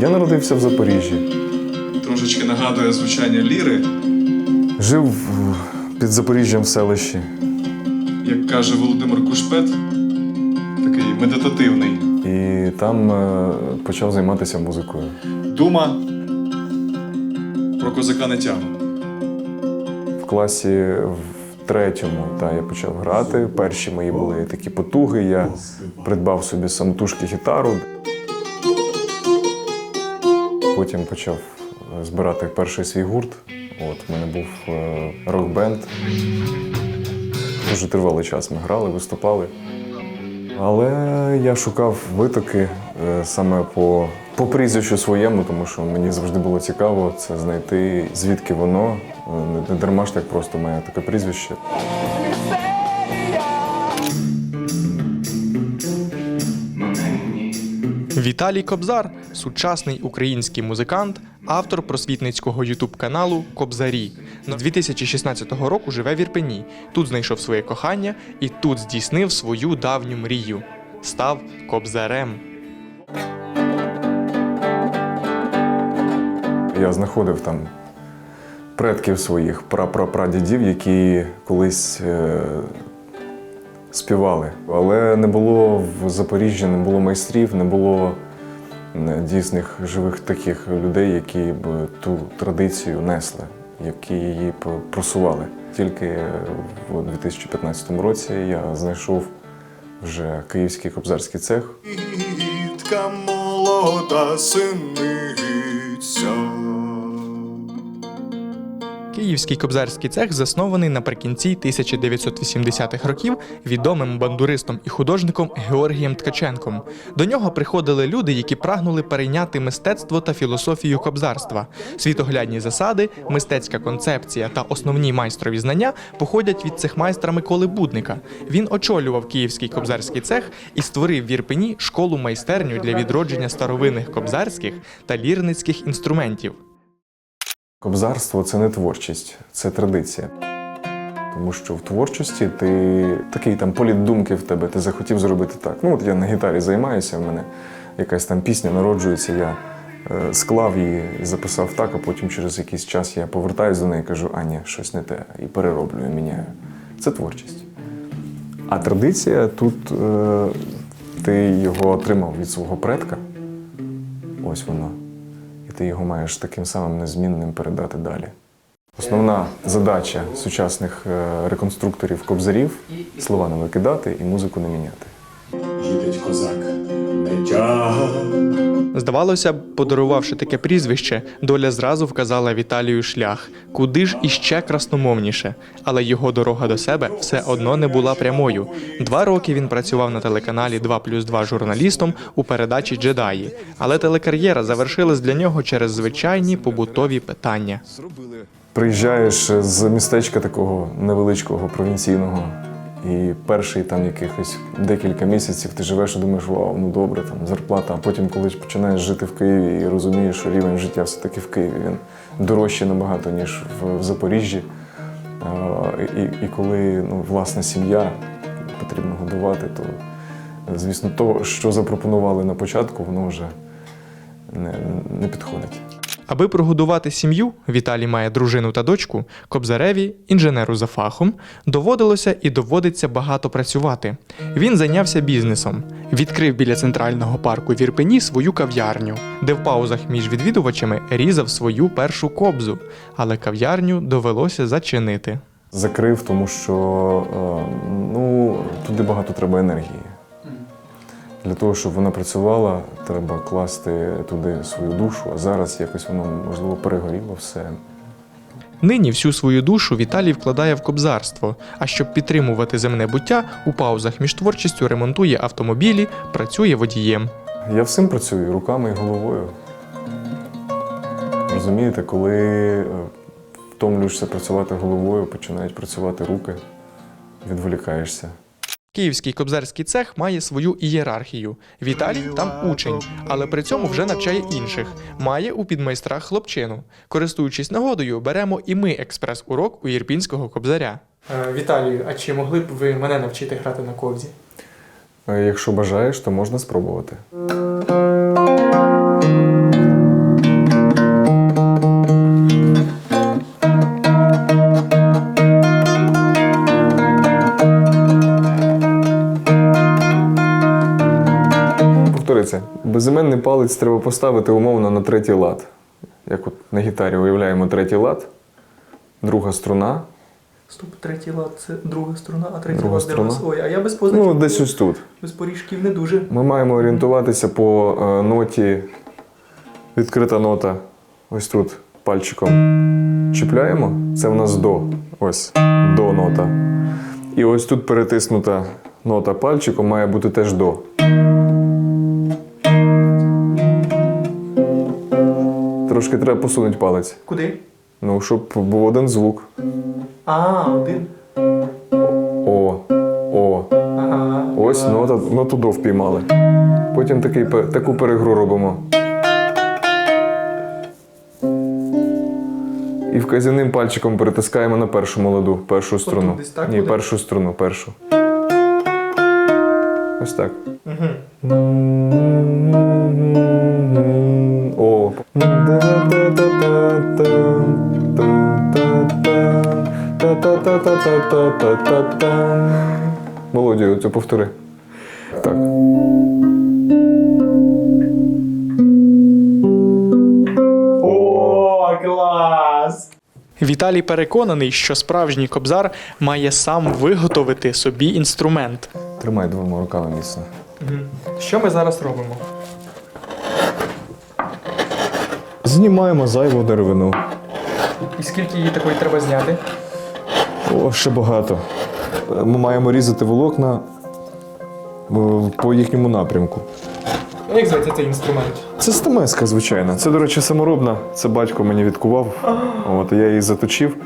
Я народився в Запоріжжі. Трошечки нагадує звучання ліри, Жив під Запоріжжям в селищі. як каже Володимир Кушпет, такий медитативний. І там е, почав займатися музикою. Дума про козака не тягу. В класі в третьому та, я почав грати. Перші мої були такі потуги. Я придбав собі самотужки гітару. Потім почав збирати перший свій гурт. От, у мене був е, рок-бенд. Дуже тривалий час ми грали, виступали. Але я шукав витоки е, саме по, по прізвищу своєму, тому що мені завжди було цікаво це знайти, звідки воно. Е, Не дарма ж так просто має таке прізвище. Віталій Кобзар сучасний український музикант, автор просвітницького ютуб-каналу Кобзарі. З 2016 року живе в Ірпені. Тут знайшов своє кохання і тут здійснив свою давню мрію. Став кобзарем. Я знаходив там предків своїх прапрапрадідів, які колись е, співали. Але не було в Запоріжжі, не було майстрів, не було дійсних живих таких людей, які б ту традицію несли, які її просували. Тільки в 2015 році я знайшов вже київський кобзарський цех. Молода синиця. Київський кобзарський цех заснований наприкінці 1980-х років відомим бандуристом і художником Георгієм Ткаченком. До нього приходили люди, які прагнули перейняти мистецтво та філософію кобзарства. Світоглядні засади, мистецька концепція та основні майстрові знання походять від цехмайстра Миколи Будника. Він очолював Київський кобзарський цех і створив в Ірпені школу майстерню для відродження старовинних кобзарських та лірницьких інструментів. Кобзарство це не творчість, це традиція. Тому що в творчості ти такий там політ думки в тебе, ти захотів зробити так. Ну, от я на гітарі займаюся, в мене якась там пісня народжується, я е, склав її і записав так, а потім через якийсь час я повертаюся до неї і кажу, а ні, щось не те, і перероблюю, міняю. Це творчість. А традиція тут е, ти його отримав від свого предка. Ось воно і ти його маєш таким самим незмінним передати далі. Основна задача сучасних е, реконструкторів кобзарів слова не викидати і музику не міняти. Їдеть козак. Здавалося б, подарувавши таке прізвище, доля зразу вказала Віталію шлях, куди ж іще красномовніше. Але його дорога до себе все одно не була прямою. Два роки він працював на телеканалі 2 плюс 2 журналістом у передачі Джедаї. Але телекар'єра завершилась для нього через звичайні побутові питання. Приїжджаєш з містечка такого невеличкого, провінційного, і перший там якихось декілька місяців ти живеш і думаєш, вау, ну добре, там зарплата. А потім, коли починаєш жити в Києві і розумієш, що рівень життя все-таки в Києві він дорожчий набагато, ніж в, в Запоріжжі. А, І, і коли ну, власна сім'я потрібно годувати, то звісно, то, що запропонували на початку, воно вже не, не підходить. Аби прогодувати сім'ю, Віталій має дружину та дочку, Кобзареві, інженеру за фахом, доводилося і доводиться багато працювати. Він зайнявся бізнесом, відкрив біля центрального парку в Ірпені свою кав'ярню, де в паузах між відвідувачами різав свою першу кобзу, але кав'ярню довелося зачинити. Закрив, тому що е, ну, туди багато треба енергії. Для того, щоб вона працювала, треба класти туди свою душу, а зараз якось воно, можливо, перегоріло все. Нині всю свою душу Віталій вкладає в кобзарство. А щоб підтримувати земне буття, у паузах між творчістю ремонтує автомобілі, працює водієм. Я всім працюю руками і головою. Розумієте, коли е, втомлюєшся працювати головою, починають працювати руки, відволікаєшся. Київський кобзарський цех має свою ієрархію. Віталій там учень, але при цьому вже навчає інших. Має у підмайстрах хлопчину. Користуючись нагодою, беремо і ми експрес-урок у єрпінського кобзаря. Віталію, а чи могли б ви мене навчити грати на ковзі? Е, Якщо бажаєш, то можна спробувати. Безіменний палець треба поставити умовно на третій лад. Як от на гітарі уявляємо третій лад, друга струна. Стоп, третій лад це друга струна, а третій Друга лад де у нас? Ой, а я без Ну, десь ось тут. Без поріжків не дуже. Ми маємо орієнтуватися по е, ноті, відкрита нота. Ось тут пальчиком чіпляємо. Це в нас до. Ось до нота. І ось тут перетиснута нота пальчиком має бути теж до. Трошки треба посунути палець. Куди? Ну, щоб був один звук. А, один. О, о. Ага. Ось нота, ноту до впіймали. Потім такий, таку перегру робимо. І вказівним пальчиком перетискаємо на першу молоду, першу струну. десь так Ні, буде? першу струну, першу. Ось так. Угу. Мелодію цю повтори. Так. О, клас! Віталій переконаний, що справжній кобзар має сам виготовити собі інструмент. Тримай двома руками міцно. Що ми зараз робимо? Знімаємо зайву деревину. І скільки її такої треба зняти? О, ще багато. Ми маємо різати волокна е, по їхньому напрямку. Як зветься цей інструмент? Це стамеска, звичайно. Це, до речі, саморобна. Це батько мені відкував. От, я її заточив,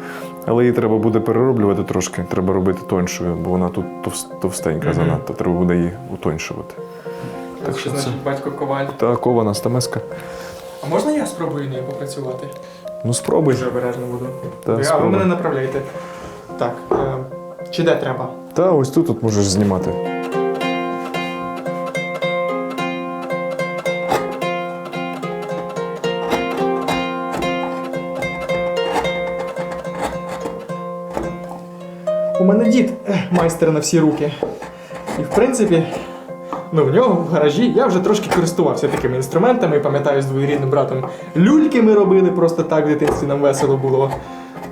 але її треба буде перероблювати трошки. Треба робити тоншою, бо вона тут товс- товстенька занадто. Треба буде її утоншувати. Так що значить батько коваль. Та кована стамеска. А можна я спробую нею попрацювати? Ну спробуй. Дуже обережно буду. Та, а ви спробуй. мене направляйте. Так. Е, чи де треба? Та ось тут от можеш знімати. У мене дід е, майстер на всі руки. І в принципі, ну в нього в гаражі я вже трошки користувався такими інструментами. Пам'ятаю з двоюрідним братом люльки ми робили просто так, в дитинстві нам весело було.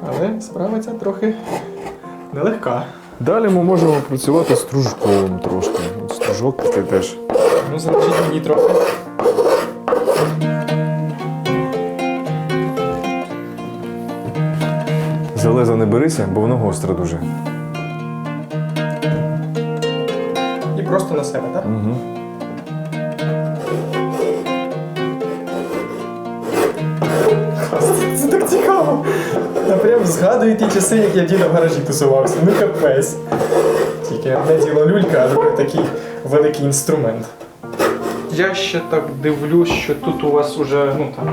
Але справа ця трохи нелегка. Далі ми можемо працювати стружком трошки. Стружок такий теж. Ну, залежить мені трохи. Залеза не берися, бо воно гостре дуже. Просто на себе, так? Угу. Це так цікаво. Я прям згадую ті часи, як я діда в гаражі тусувався. Ну капець. Тільки одне діло люлька, а друге такий великий інструмент. Я ще так дивлюсь, що тут у вас уже ну там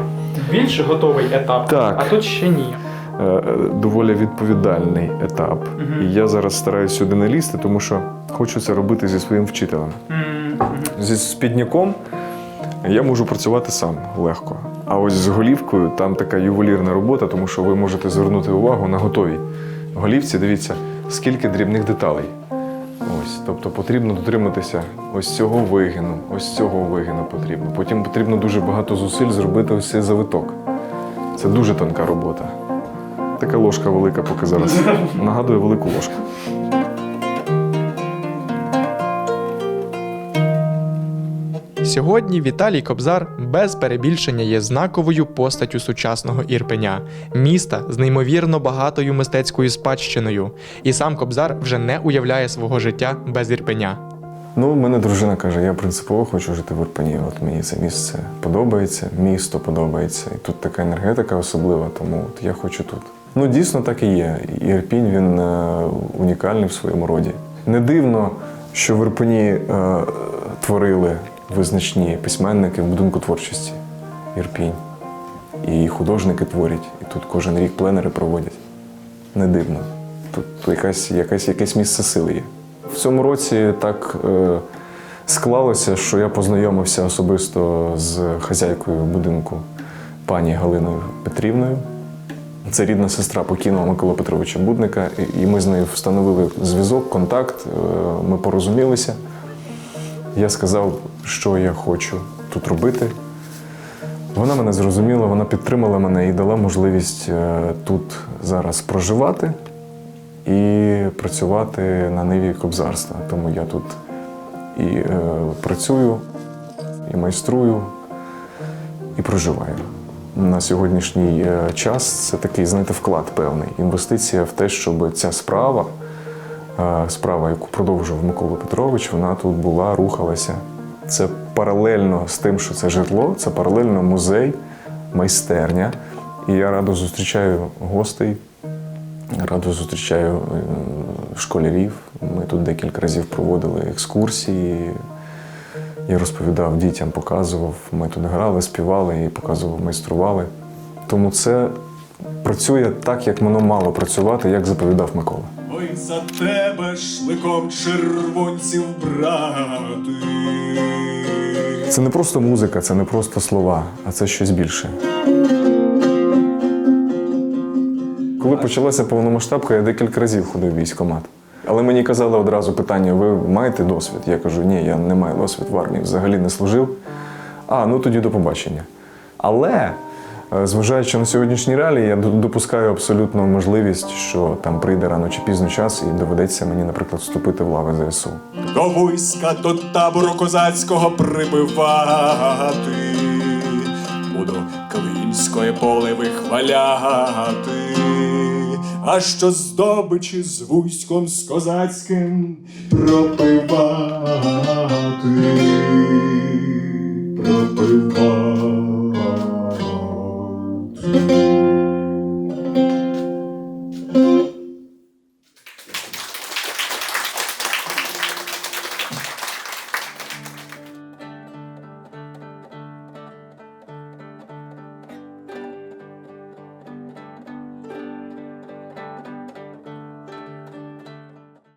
більш готовий етап, Так. а тут ще ні. Е, е, доволі відповідальний етап. І я зараз стараюся сюди не лізти, тому що хочу це робити зі своїм вчителем. Зі спідняком я можу працювати сам легко. А ось з голівкою там така ювелірна робота, тому що ви можете звернути увагу на готовій голівці. Дивіться, скільки дрібних деталей. Ось, тобто потрібно дотриматися ось цього вигину, ось цього вигину потрібно. Потім потрібно дуже багато зусиль зробити ось цей завиток. Це дуже тонка робота. Така ложка велика, поки зараз нагадує велику ложку. Сьогодні Віталій Кобзар без перебільшення є знаковою постаттю сучасного Ірпеня, міста з неймовірно багатою мистецькою спадщиною. І сам Кобзар вже не уявляє свого життя без Ірпеня. Ну, мене дружина каже, я принципово хочу жити в Ірпені. От мені це місце подобається, місто подобається. І тут така енергетика особлива, тому от я хочу тут. Ну, дійсно так і є. Ірпінь він е, унікальний в своєму роді. Не дивно, що в Ірпені е, творили визначні письменники в будинку творчості Ірпінь. І художники творять, і тут кожен рік пленери проводять. Не дивно. Тут якась, якась, якесь місце сили є. В цьому році так е, склалося, що я познайомився особисто з хазяйкою будинку пані Галиною Петрівною. Це рідна сестра покійного Миколи Петровича Будника, і- і ми з нею встановили зв'язок, контакт, е, ми порозумілися. Я сказав, що я хочу тут робити. Вона мене зрозуміла, вона підтримала мене і дала можливість е, тут зараз проживати і працювати на ниві кобзарства. Тому я тут і е, працюю, і майструю, і проживаю. На сьогоднішній е, час це такий, знаєте, вклад певний, інвестиція в те, щоб ця справа, е, справа, яку продовжував Микола Петрович, вона тут була, рухалася. Це паралельно з тим, що це житло, це паралельно музей, майстерня. І я радо зустрічаю гостей, радо зустрічаю е, школярів. Ми тут декілька разів проводили екскурсії. Я розповідав дітям, показував. Ми тут грали, співали і показував, майстрували. Тому це працює так, як воно мало працювати, як заповідав Микола. Ой, за тебе шликом червонців брати. Це не просто музика, це не просто слова, а це щось більше. Коли почалася повномасштабка, я декілька разів ходив в військкомат. Але мені казали одразу питання: ви маєте досвід? Я кажу, ні, я не маю досвід в армії, взагалі не служив. А, ну тоді до побачення. Але, Е, зважаючи на сьогоднішні реалії, я допускаю абсолютно можливість, що там прийде рано чи пізно час, і доведеться мені, наприклад, вступити в лави ЗСУ. До війська до табору козацького прибивати, буду клинської поле вихваляти. А що здобичі з вузьком з козацьким пропивати, пропивати.